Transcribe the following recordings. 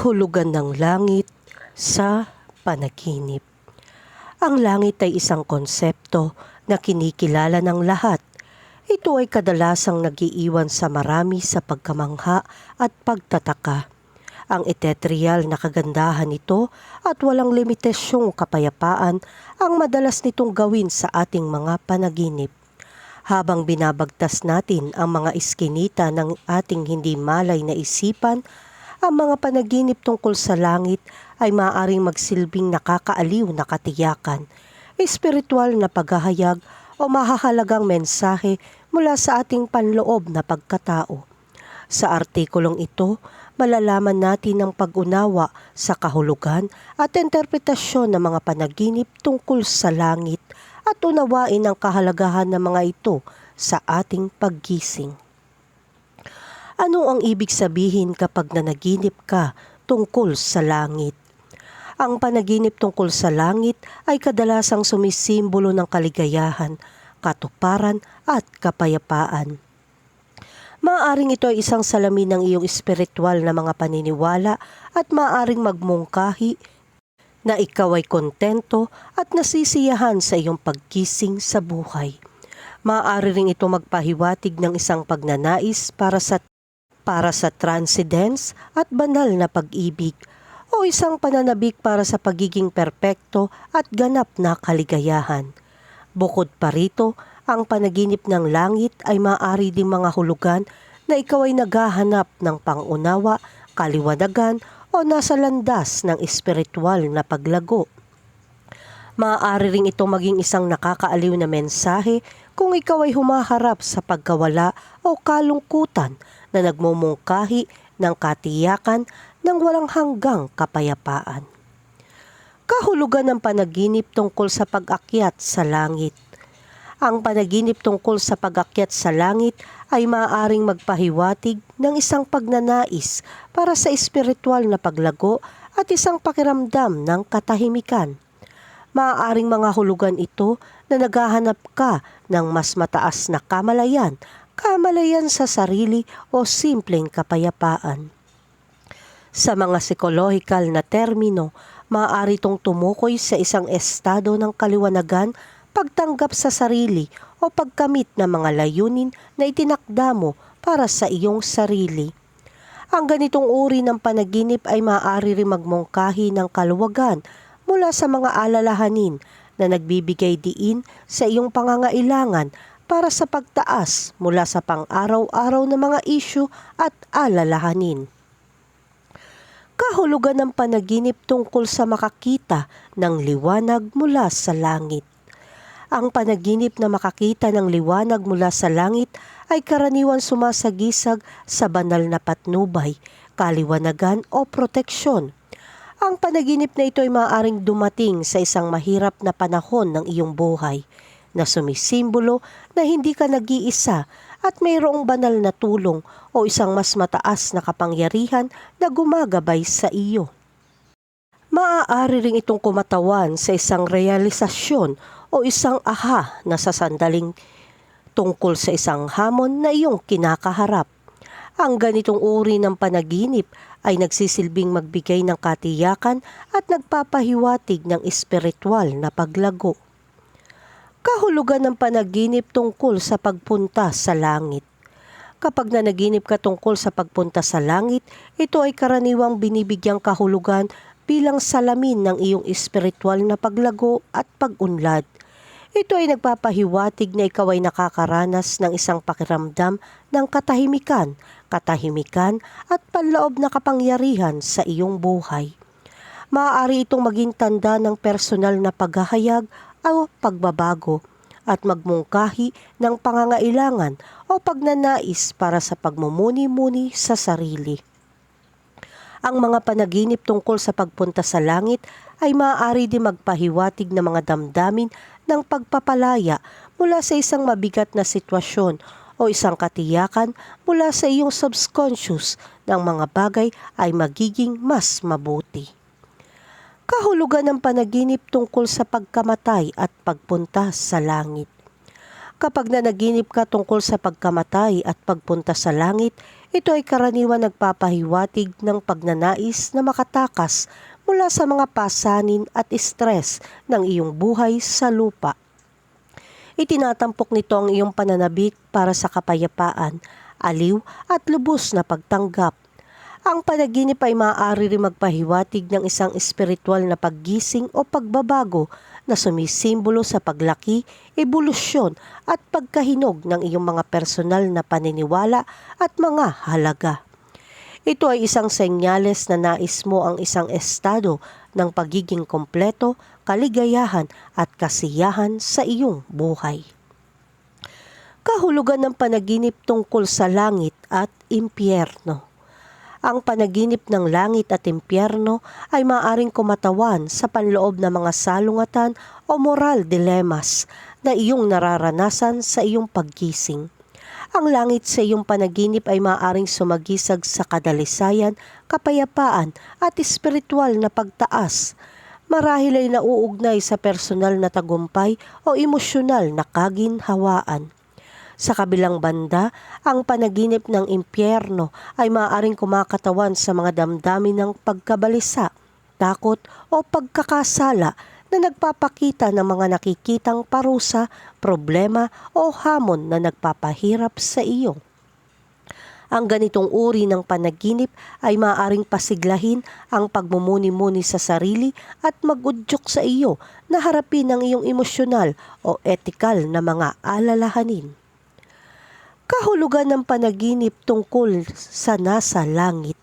Kahulugan ng langit sa panaginip. Ang langit ay isang konsepto na kinikilala ng lahat. Ito ay kadalasang nagiiwan sa marami sa pagkamangha at pagtataka. Ang etetrial na kagandahan nito at walang limitasyong kapayapaan ang madalas nitong gawin sa ating mga panaginip habang binabagtas natin ang mga iskinita ng ating hindi malay na isipan, ang mga panaginip tungkol sa langit ay maaaring magsilbing nakakaaliw na katiyakan, espiritual na paghahayag o mahahalagang mensahe mula sa ating panloob na pagkatao. Sa artikulong ito, malalaman natin ang pag-unawa sa kahulugan at interpretasyon ng mga panaginip tungkol sa langit at unawain ang kahalagahan ng mga ito sa ating paggising. Ano ang ibig sabihin kapag nanaginip ka tungkol sa langit? Ang panaginip tungkol sa langit ay kadalasang sumisimbolo ng kaligayahan, katuparan at kapayapaan. Maaring ito ay isang salamin ng iyong espiritual na mga paniniwala at maaring magmungkahi na ikaw ay kontento at nasisiyahan sa iyong pagkising sa buhay. Maaari ring ito magpahiwatig ng isang pagnanais para sa para sa transcendence at banal na pag-ibig o isang pananabik para sa pagiging perpekto at ganap na kaligayahan. Bukod pa rito, ang panaginip ng langit ay maaari ding mga hulugan na ikaw ay naghahanap ng pangunawa, kaliwanagan o nasa landas ng espiritual na paglago. Maaari ring ito maging isang nakakaaliw na mensahe kung ikaw ay humaharap sa pagkawala o kalungkutan na nagmumungkahi ng katiyakan ng walang hanggang kapayapaan. Kahulugan ng panaginip tungkol sa pag-akyat sa langit. Ang panaginip tungkol sa pag-akyat sa langit ay maaaring magpahiwatig ng isang pagnanais para sa espiritual na paglago at isang pakiramdam ng katahimikan. Maaaring mga hulugan ito na naghahanap ka ng mas mataas na kamalayan kamalayan sa sarili o simpleng kapayapaan. Sa mga psikolohikal na termino, maaari itong tumukoy sa isang estado ng kaliwanagan, pagtanggap sa sarili o pagkamit ng mga layunin na itinakda mo para sa iyong sarili. Ang ganitong uri ng panaginip ay maaari rin magmungkahi ng kaluwagan mula sa mga alalahanin na nagbibigay diin sa iyong pangangailangan para sa pagtaas mula sa pang-araw-araw na mga isyu at alalahanin. Kahulugan ng panaginip tungkol sa makakita ng liwanag mula sa langit. Ang panaginip na makakita ng liwanag mula sa langit ay karaniwan sumasagisag sa banal na patnubay, kaliwanagan o proteksyon. Ang panaginip na ito ay maaaring dumating sa isang mahirap na panahon ng iyong buhay – na sumisimbolo na hindi ka nag-iisa at mayroong banal na tulong o isang mas mataas na kapangyarihan na gumagabay sa iyo. Maaari ring itong kumatawan sa isang realisasyon o isang aha na sa sandaling tungkol sa isang hamon na iyong kinakaharap. Ang ganitong uri ng panaginip ay nagsisilbing magbigay ng katiyakan at nagpapahiwatig ng espiritual na paglago kahulugan ng panaginip tungkol sa pagpunta sa langit. Kapag nanaginip ka tungkol sa pagpunta sa langit, ito ay karaniwang binibigyang kahulugan bilang salamin ng iyong espiritual na paglago at pagunlad. Ito ay nagpapahiwatig na ikaw ay nakakaranas ng isang pakiramdam ng katahimikan, katahimikan at panloob na kapangyarihan sa iyong buhay. Maaari itong maging tanda ng personal na paghahayag o pagbabago at magmungkahi ng pangangailangan o pagnanais para sa pagmumuni-muni sa sarili. Ang mga panaginip tungkol sa pagpunta sa langit ay maaari din magpahiwatig ng mga damdamin ng pagpapalaya mula sa isang mabigat na sitwasyon o isang katiyakan mula sa iyong subconscious ng mga bagay ay magiging mas mabuti kahulugan ng panaginip tungkol sa pagkamatay at pagpunta sa langit. Kapag nanaginip ka tungkol sa pagkamatay at pagpunta sa langit, Ito ay karaniwan nagpapahiwatig ng pagnanais na makatakas mula sa mga pasanin at stress ng iyong buhay sa lupa. Itinatampok nito ang iyong pananabik para sa kapayapaan, aliw at lubos na pagtanggap. Ang panaginip ay maaari rin magpahiwatig ng isang espiritual na paggising o pagbabago na sumisimbolo sa paglaki, ebolusyon at pagkahinog ng iyong mga personal na paniniwala at mga halaga. Ito ay isang senyales na nais mo ang isang estado ng pagiging kompleto, kaligayahan at kasiyahan sa iyong buhay. Kahulugan ng panaginip tungkol sa langit at impyerno. Ang panaginip ng langit at impyerno ay maaring kumatawan sa panloob ng mga salungatan o moral dilemas na iyong nararanasan sa iyong paggising. Ang langit sa iyong panaginip ay maaaring sumagisag sa kadalisayan, kapayapaan at espiritual na pagtaas. Marahil ay nauugnay sa personal na tagumpay o emosyonal na kaginhawaan. Sa kabilang banda, ang panaginip ng impyerno ay maaaring kumakatawan sa mga damdamin ng pagkabalisa, takot o pagkakasala na nagpapakita ng mga nakikitang parusa, problema o hamon na nagpapahirap sa iyo. Ang ganitong uri ng panaginip ay maaaring pasiglahin ang pagmumuni-muni sa sarili at magudyok sa iyo na harapin ang iyong emosyonal o etikal na mga alalahanin kahulugan ng panaginip tungkol sa nasa langit.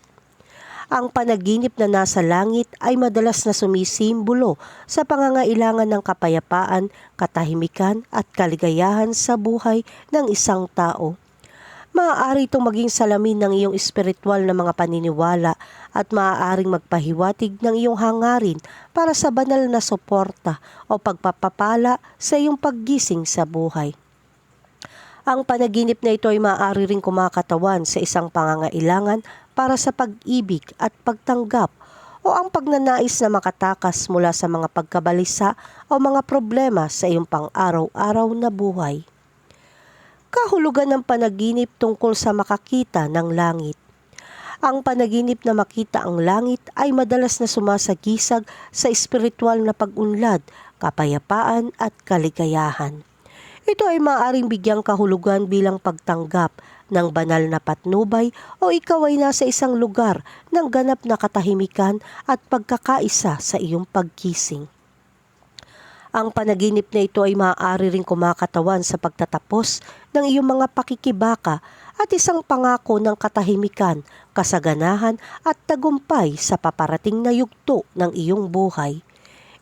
Ang panaginip na nasa langit ay madalas na sumisimbolo sa pangangailangan ng kapayapaan, katahimikan at kaligayahan sa buhay ng isang tao. Maaari itong maging salamin ng iyong espiritual na mga paniniwala at maaaring magpahiwatig ng iyong hangarin para sa banal na suporta o pagpapapala sa iyong paggising sa buhay. Ang panaginip na ito ay maaari ring kumakatawan sa isang pangangailangan para sa pag-ibig at pagtanggap o ang pagnanais na makatakas mula sa mga pagkabalisa o mga problema sa iyong pang-araw-araw na buhay. Kahulugan ng panaginip tungkol sa makakita ng langit. Ang panaginip na makita ang langit ay madalas na sumasagisag sa espiritual na pag-unlad, kapayapaan at kaligayahan. Ito ay maaaring bigyang kahulugan bilang pagtanggap ng banal na patnubay o ikaw ay nasa isang lugar ng ganap na katahimikan at pagkakaisa sa iyong pagkising. Ang panaginip na ito ay maaari ring kumakatawan sa pagtatapos ng iyong mga pakikibaka at isang pangako ng katahimikan, kasaganahan at tagumpay sa paparating na yugto ng iyong buhay.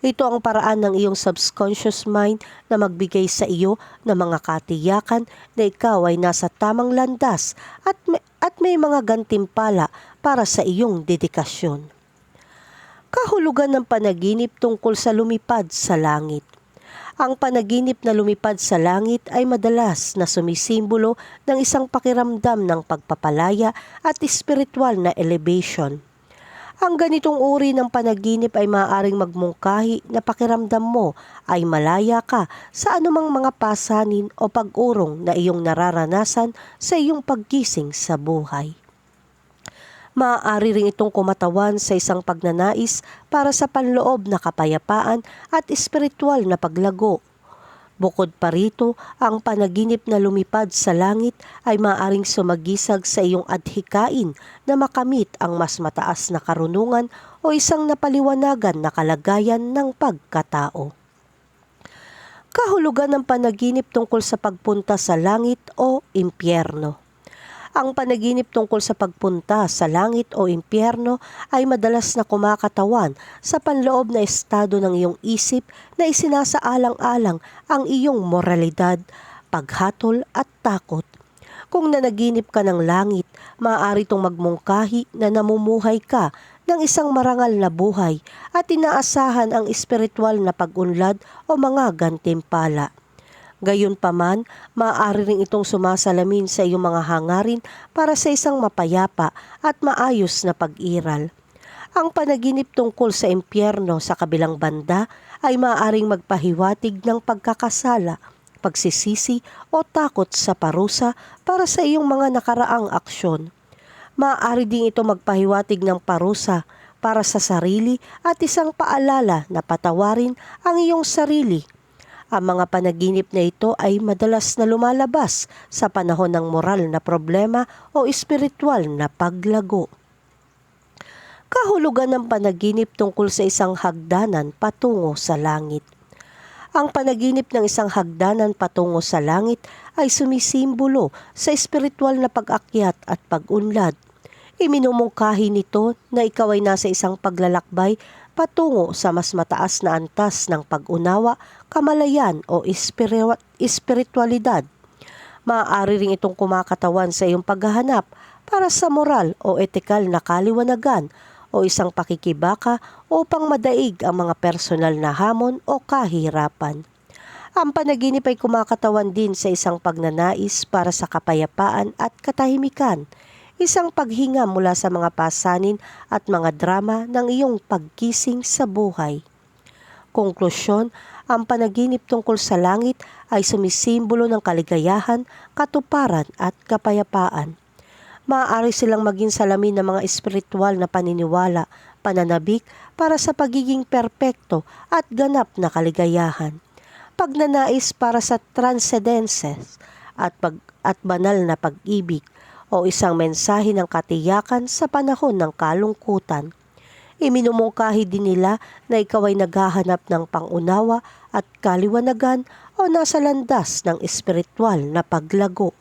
Ito ang paraan ng iyong subconscious mind na magbigay sa iyo ng mga katiyakan na ikaw ay nasa tamang landas at may, at may mga gantimpala para sa iyong dedikasyon. Kahulugan ng panaginip tungkol sa lumipad sa langit. Ang panaginip na lumipad sa langit ay madalas na sumisimbolo ng isang pakiramdam ng pagpapalaya at espiritual na elevation. Ang ganitong uri ng panaginip ay maaaring magmungkahi na pakiramdam mo ay malaya ka sa anumang mga pasanin o pag-urong na iyong nararanasan sa iyong paggising sa buhay. Maaari rin itong kumatawan sa isang pagnanais para sa panloob na kapayapaan at espiritual na paglago Bukod pa rito, ang panaginip na lumipad sa langit ay maaring sumagisag sa iyong adhikain na makamit ang mas mataas na karunungan o isang napaliwanagan na kalagayan ng pagkatao. Kahulugan ng panaginip tungkol sa pagpunta sa langit o impyerno. Ang panaginip tungkol sa pagpunta sa langit o impyerno ay madalas na kumakatawan sa panloob na estado ng iyong isip na isinasaalang-alang ang iyong moralidad, paghatol at takot. Kung nanaginip ka ng langit, maaari itong magmungkahi na namumuhay ka ng isang marangal na buhay at inaasahan ang espiritual na pag-unlad o mga gantimpala. Gayunpaman, maaari rin itong sumasalamin sa iyong mga hangarin para sa isang mapayapa at maayos na pag-iral. Ang panaginip tungkol sa impyerno sa kabilang banda ay maaaring magpahiwatig ng pagkakasala, pagsisisi o takot sa parusa para sa iyong mga nakaraang aksyon. Maaari din ito magpahiwatig ng parusa para sa sarili at isang paalala na patawarin ang iyong sarili. Ang mga panaginip na ito ay madalas na lumalabas sa panahon ng moral na problema o espiritual na paglago. Kahulugan ng panaginip tungkol sa isang hagdanan patungo sa langit. Ang panaginip ng isang hagdanan patungo sa langit ay sumisimbolo sa espiritual na pag-akyat at pag-unlad. Iminumungkahi nito na ikaw ay nasa isang paglalakbay patungo sa mas mataas na antas ng pag-unawa, kamalayan o espiritualidad. Maaari rin itong kumakatawan sa iyong paghahanap para sa moral o etikal na kaliwanagan o isang pakikibaka upang madaig ang mga personal na hamon o kahirapan. Ang panaginip ay kumakatawan din sa isang pagnanais para sa kapayapaan at katahimikan, isang paghinga mula sa mga pasanin at mga drama ng iyong pagkising sa buhay. Konklusyon, ang panaginip tungkol sa langit ay sumisimbolo ng kaligayahan, katuparan at kapayapaan. Maaari silang maging salamin ng mga espiritual na paniniwala, pananabik para sa pagiging perpekto at ganap na kaligayahan. Pagnanais para sa transcendences at, pag, at banal na pag-ibig o isang mensahe ng katiyakan sa panahon ng kalungkutan. Iminumungkahi din nila na ikaw ay naghahanap ng pangunawa at kaliwanagan o nasa landas ng espiritual na paglago.